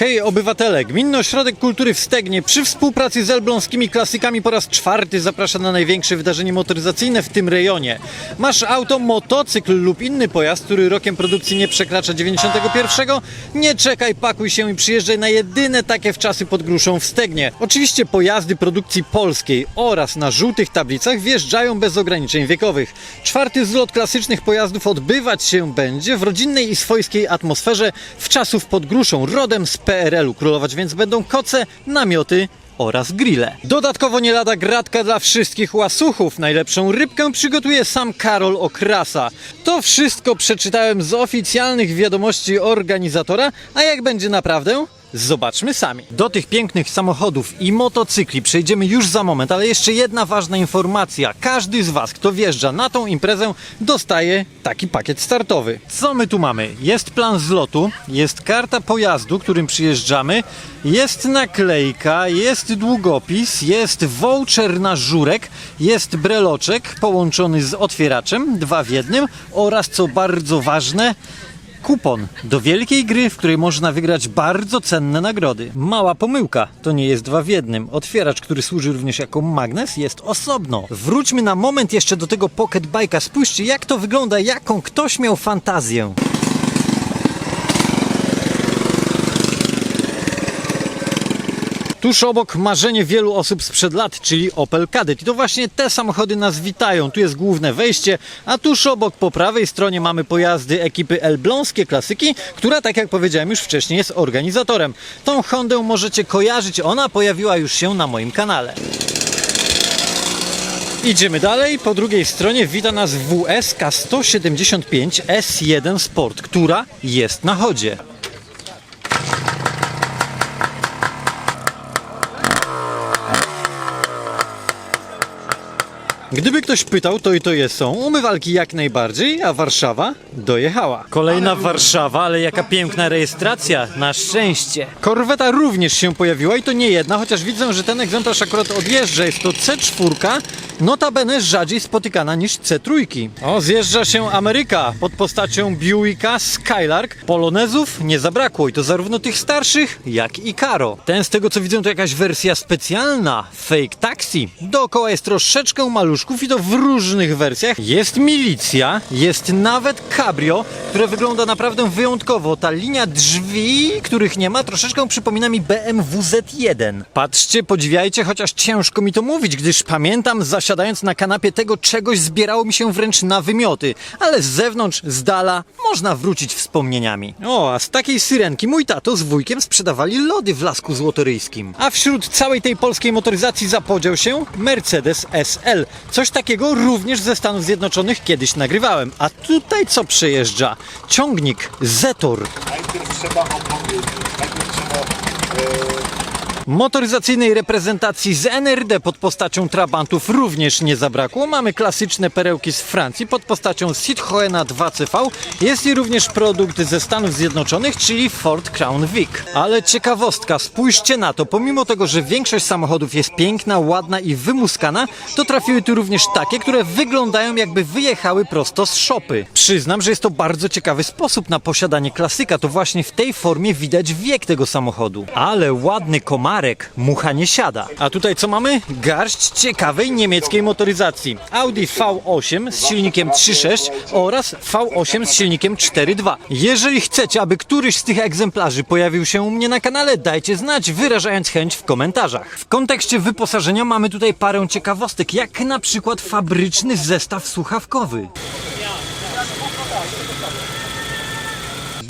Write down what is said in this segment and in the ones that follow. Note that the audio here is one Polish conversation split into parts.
Hej obywatele, Gminny Ośrodek Kultury w Stegnie przy współpracy z elbląskimi klasykami po raz czwarty zaprasza na największe wydarzenie motoryzacyjne w tym rejonie. Masz auto, motocykl lub inny pojazd, który rokiem produkcji nie przekracza 91? Nie czekaj, pakuj się i przyjeżdżaj na jedyne takie wczasy pod gruszą w Stegnie. Oczywiście pojazdy produkcji polskiej oraz na żółtych tablicach wjeżdżają bez ograniczeń wiekowych. Czwarty zlot klasycznych pojazdów odbywać się będzie w rodzinnej i swojskiej atmosferze w czasów pod gruszą, rodem z PRL-u. Królować więc będą koce, namioty oraz grille. Dodatkowo nie lada gratka dla wszystkich łasuchów. Najlepszą rybkę przygotuje sam Karol Okrasa. To wszystko przeczytałem z oficjalnych wiadomości organizatora, a jak będzie naprawdę? Zobaczmy sami. Do tych pięknych samochodów i motocykli przejdziemy już za moment, ale jeszcze jedna ważna informacja. Każdy z Was, kto wjeżdża na tą imprezę, dostaje taki pakiet startowy. Co my tu mamy? Jest plan zlotu, jest karta pojazdu, którym przyjeżdżamy, jest naklejka, jest długopis, jest voucher na żurek, jest breloczek połączony z otwieraczem, dwa w jednym oraz co bardzo ważne, Kupon do wielkiej gry, w której można wygrać bardzo cenne nagrody. Mała pomyłka, to nie jest dwa w jednym. Otwieracz, który służy również jako magnes, jest osobno. Wróćmy na moment jeszcze do tego pocket bike'a. Spójrzcie, jak to wygląda, jaką ktoś miał fantazję. Tuż obok marzenie wielu osób sprzed lat, czyli Opel Kadett. I to właśnie te samochody nas witają. Tu jest główne wejście, a tuż obok po prawej stronie mamy pojazdy ekipy Elbląskie Klasyki, która, tak jak powiedziałem już wcześniej, jest organizatorem. Tą Hondę możecie kojarzyć, ona pojawiła już się na moim kanale. Idziemy dalej. Po drugiej stronie wita nas WSK 175 S1 Sport, która jest na chodzie. Gdyby ktoś pytał, to i to jest są. Umywalki jak najbardziej, a Warszawa dojechała. Kolejna Warszawa, ale jaka piękna rejestracja, na szczęście. Korweta również się pojawiła i to nie jedna, chociaż widzę, że ten egzemplarz akurat odjeżdża. Jest to C4, notabene rzadziej spotykana niż C3. O, zjeżdża się Ameryka pod postacią Buicka Skylark. Polonezów nie zabrakło i to zarówno tych starszych, jak i Karo. Ten z tego co widzę to jakaś wersja specjalna, Fake Taxi. Dookoła jest troszeczkę maluszków i to w różnych wersjach. Jest milicja, jest nawet cabrio, które wygląda naprawdę wyjątkowo. Ta linia drzwi, których nie ma, troszeczkę przypomina mi BMW Z1. Patrzcie, podziwiajcie, chociaż ciężko mi to mówić, gdyż pamiętam zasiadając na kanapie tego czegoś zbierało mi się wręcz na wymioty, ale z zewnątrz, z dala można wrócić wspomnieniami. O, a z takiej syrenki mój tato z wujkiem sprzedawali lody w Lasku Złotoryjskim. A wśród całej tej polskiej motoryzacji zapodział się Mercedes SL. Coś takiego również ze Stanów Zjednoczonych kiedyś nagrywałem. A tutaj co przejeżdża? Ciągnik Zetor. Najpierw trzeba opowiedzieć, najpierw trzeba e, Motoryzacyjnej reprezentacji z NRD pod postacią Trabantów również nie zabrakło. Mamy klasyczne perełki z Francji pod postacią Citroena 2CV. Jest i również produkt ze Stanów Zjednoczonych, czyli Ford Crown Vic. Ale ciekawostka, spójrzcie na to. Pomimo tego, że większość samochodów jest piękna, ładna i wymuskana, to trafiły tu również takie, które wyglądają jakby wyjechały prosto z szopy. Przyznam, że jest to bardzo ciekawy sposób na posiadanie klasyka. To właśnie w tej formie widać wiek tego samochodu. Ale ładny mucha nie siada. A tutaj co mamy? Garść ciekawej niemieckiej motoryzacji. Audi V8 z silnikiem 3.6 oraz V8 z silnikiem 4.2. Jeżeli chcecie, aby któryś z tych egzemplarzy pojawił się u mnie na kanale, dajcie znać, wyrażając chęć w komentarzach. W kontekście wyposażenia mamy tutaj parę ciekawostek, jak na przykład fabryczny zestaw słuchawkowy.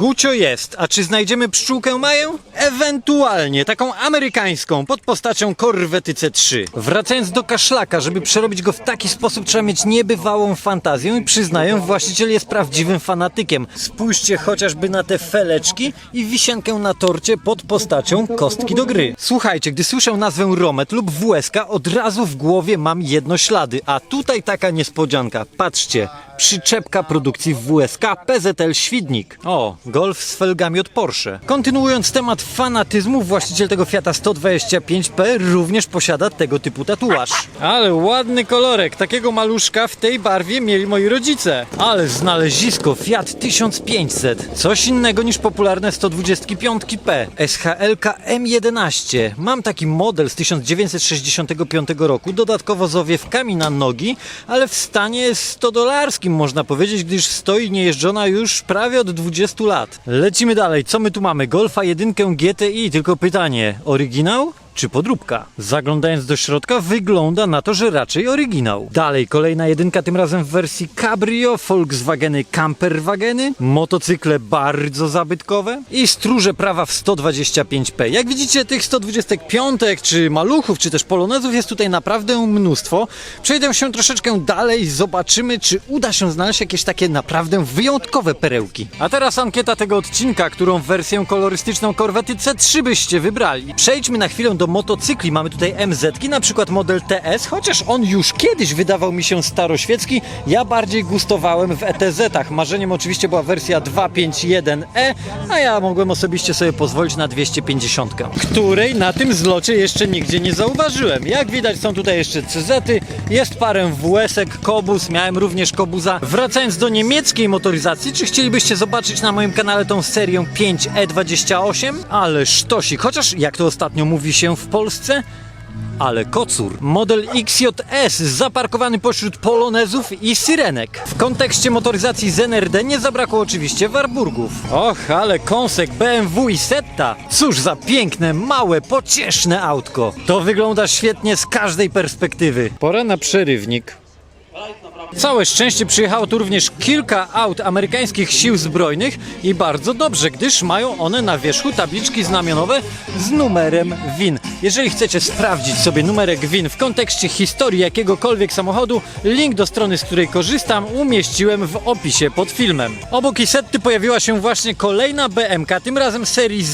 Gucio jest, a czy znajdziemy pszczółkę Maję? Ewentualnie, taką amerykańską, pod postacią korwety C3. Wracając do kaszlaka, żeby przerobić go w taki sposób, trzeba mieć niebywałą fantazję i przyznaję, właściciel jest prawdziwym fanatykiem. Spójrzcie chociażby na te feleczki i wisienkę na torcie pod postacią kostki do gry. Słuchajcie, gdy słyszę nazwę Romet lub WSK, od razu w głowie mam jedno ślady, a tutaj taka niespodzianka. Patrzcie, przyczepka produkcji WSK PZL Świdnik. O, Golf z felgami od Porsche. Kontynuując temat fanatyzmu, właściciel tego Fiata 125P również posiada tego typu tatuaż. Ale ładny kolorek, takiego maluszka w tej barwie mieli moi rodzice. Ale znalezisko Fiat 1500, coś innego niż popularne 125P. SHLK M11. Mam taki model z 1965 roku, dodatkowo z owiewkami na nogi, ale w stanie 100 dolarskim można powiedzieć, gdyż stoi niejeżdżona już prawie od 20 lat. Lecimy dalej, co my tu mamy? Golfa 1 GTI, tylko pytanie, oryginał? Czy podróbka. Zaglądając do środka, wygląda na to, że raczej oryginał. Dalej, kolejna jedynka, tym razem w wersji Cabrio, Volkswageny Camperwageny, motocykle bardzo zabytkowe i stróże prawa w 125p. Jak widzicie, tych 125 czy maluchów, czy też polonezów jest tutaj naprawdę mnóstwo. Przejdę się troszeczkę dalej, zobaczymy, czy uda się znaleźć jakieś takie naprawdę wyjątkowe perełki. A teraz ankieta tego odcinka, którą wersję kolorystyczną Corvette C3 byście wybrali. Przejdźmy na chwilę do motocykli. Mamy tutaj MZ, na przykład model TS, chociaż on już kiedyś wydawał mi się staroświecki. Ja bardziej gustowałem w ETZ-ach. Marzeniem oczywiście była wersja 251E, a ja mogłem osobiście sobie pozwolić na 250, której na tym zlocie jeszcze nigdzie nie zauważyłem. Jak widać są tutaj jeszcze CZ-y, jest parę WS-ek, Kobus, miałem również Kobuza. Wracając do niemieckiej motoryzacji, czy chcielibyście zobaczyć na moim kanale tą serię 5E28? Ale sztosik, chociaż jak to ostatnio mówi się w Polsce, ale kocur. Model XJS zaparkowany pośród polonezów i syrenek. W kontekście motoryzacji z NRD nie zabrakło oczywiście Warburgów. Och, ale kąsek BMW i Setta. Cóż za piękne, małe, pocieszne autko. To wygląda świetnie z każdej perspektywy. Pora na przerywnik. Całe szczęście przyjechało tu również kilka aut amerykańskich sił zbrojnych i bardzo dobrze, gdyż mają one na wierzchu tabliczki znamionowe z numerem WIN. Jeżeli chcecie sprawdzić sobie numerek WIN w kontekście historii jakiegokolwiek samochodu, link do strony, z której korzystam, umieściłem w opisie pod filmem. Obok Isetty pojawiła się właśnie kolejna BMK, tym razem serii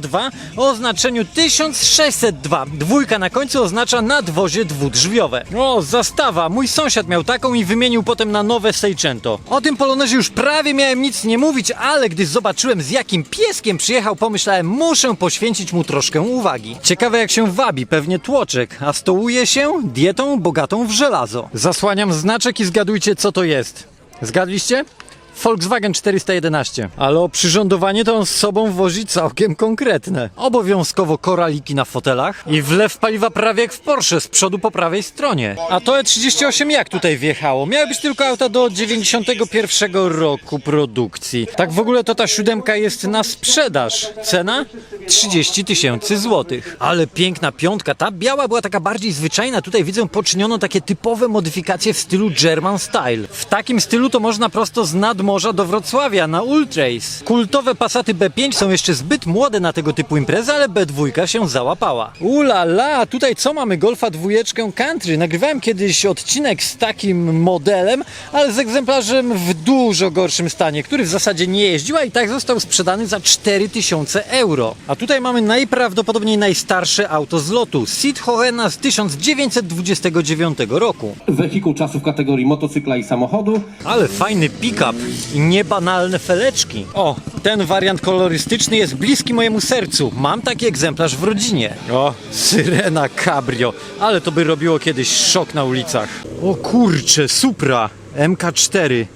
02 o oznaczeniu 1602. Dwójka na końcu oznacza nadwozie dwudrzwiowe. O, zastawa! Mój sąsiad miał taką i wymienił potem na nowe Seicento. O tym Polonezie już prawie miałem nic nie mówić, ale gdy zobaczyłem z jakim pieskiem przyjechał, pomyślałem, muszę poświęcić mu troszkę uwagi. Ciekawe jak się wabi, pewnie tłoczek, a stołuje się dietą bogatą w żelazo. Zasłaniam znaczek i zgadujcie co to jest. Zgadliście? Volkswagen 411. Ale oprzyrządowanie to on z sobą wozi całkiem konkretne. Obowiązkowo koraliki na fotelach i wlew paliwa prawie jak w Porsche z przodu po prawej stronie. A to E38 jak tutaj wjechało? Miały być tylko auta do 91 roku produkcji. Tak w ogóle to ta siódemka jest na sprzedaż. Cena? 30 tysięcy złotych. Ale piękna piątka. Ta biała była taka bardziej zwyczajna. Tutaj widzę poczyniono takie typowe modyfikacje w stylu German Style. W takim stylu to można prosto z nadmorza do Wrocławia na Ultrace. Kultowe Passaty B5 są jeszcze zbyt młode na tego typu imprezy, ale B2 się załapała. Ula la, tutaj co mamy? Golfa dwójeczkę Country. Nagrywałem kiedyś odcinek z takim modelem, ale z egzemplarzem w dużo gorszym stanie, który w zasadzie nie jeździł, a i tak został sprzedany za 4000 euro. A tutaj mamy najprawdopodobniej najstarsze auto z lotu. Citroena z 1929 roku. Wehikuł czasu w kategorii motocykla i samochodu. Ale fajny pick-up i niebanalne feleczki. O, ten wariant kolorystyczny jest bliski mojemu sercu. Mam taki egzemplarz w rodzinie. O, syrena cabrio. Ale to by robiło kiedyś szok na ulicach. O kurcze, Supra MK4.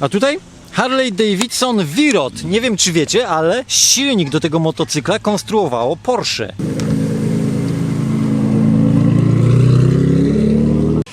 A tutaj? Harley Davidson Virot. Nie wiem czy wiecie, ale silnik do tego motocykla konstruowało Porsche.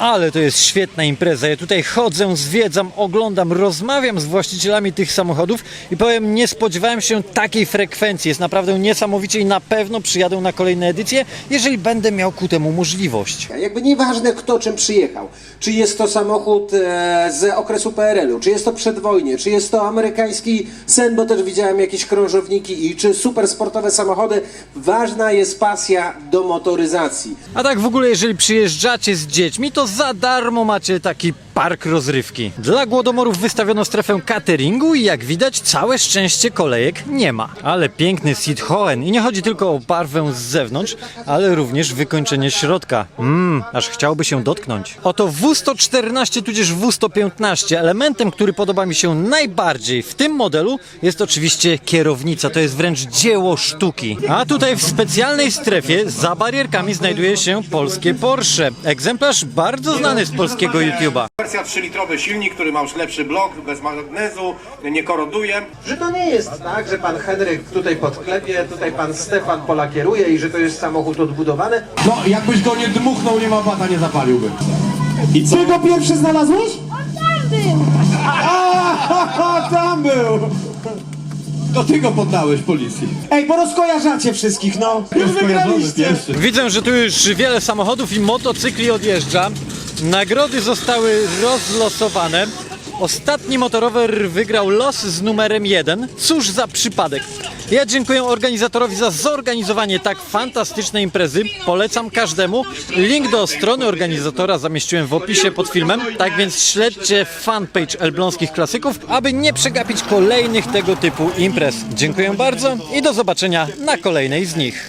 Ale to jest świetna impreza. Ja tutaj chodzę, zwiedzam, oglądam, rozmawiam z właścicielami tych samochodów i powiem, nie spodziewałem się takiej frekwencji. Jest naprawdę niesamowicie i na pewno przyjadę na kolejne edycje, jeżeli będę miał ku temu możliwość. Jakby nieważne kto czym przyjechał. Czy jest to samochód e, z okresu PRL-u, czy jest to przedwojnie, czy jest to amerykański sen, bo też widziałem jakieś krążowniki i czy super sportowe samochody. Ważna jest pasja do motoryzacji. A tak w ogóle, jeżeli przyjeżdżacie z dziećmi, to za darmo macie taki park rozrywki. Dla głodomorów wystawiono strefę cateringu i jak widać całe szczęście kolejek nie ma. Ale piękny Sithoen i nie chodzi tylko o barwę z zewnątrz, ale również wykończenie środka. Mmm, aż chciałby się dotknąć. Oto W114 tudzież W115. Elementem, który podoba mi się najbardziej w tym modelu jest oczywiście kierownica. To jest wręcz dzieło sztuki. A tutaj w specjalnej strefie za barierkami znajduje się polskie Porsche. Egzemplarz bardzo znany z polskiego YouTube'a. Wersja 3-litrowy silnik, który ma już lepszy blok, bez magnezu, nie koroduje. Że to nie jest tak, że pan Henryk tutaj podklepie, tutaj pan Stefan polakieruje i że to jest samochód odbudowany. No, jakbyś go nie dmuchnął, nie ma bata, nie zapaliłby. I co? Ty go pierwszy znalazłeś? Tam był! A, tam był! To ty go poddałeś policji. Ej, bo rozkojarzacie wszystkich, no. Już wygraliście. Widzę, że tu już wiele samochodów i motocykli odjeżdża. Nagrody zostały rozlosowane. Ostatni motorower wygrał los z numerem 1. Cóż za przypadek. Ja dziękuję organizatorowi za zorganizowanie tak fantastycznej imprezy. Polecam każdemu. Link do strony organizatora zamieściłem w opisie pod filmem. Tak więc śledźcie fanpage Elbląskich Klasyków, aby nie przegapić kolejnych tego typu imprez. Dziękuję bardzo i do zobaczenia na kolejnej z nich.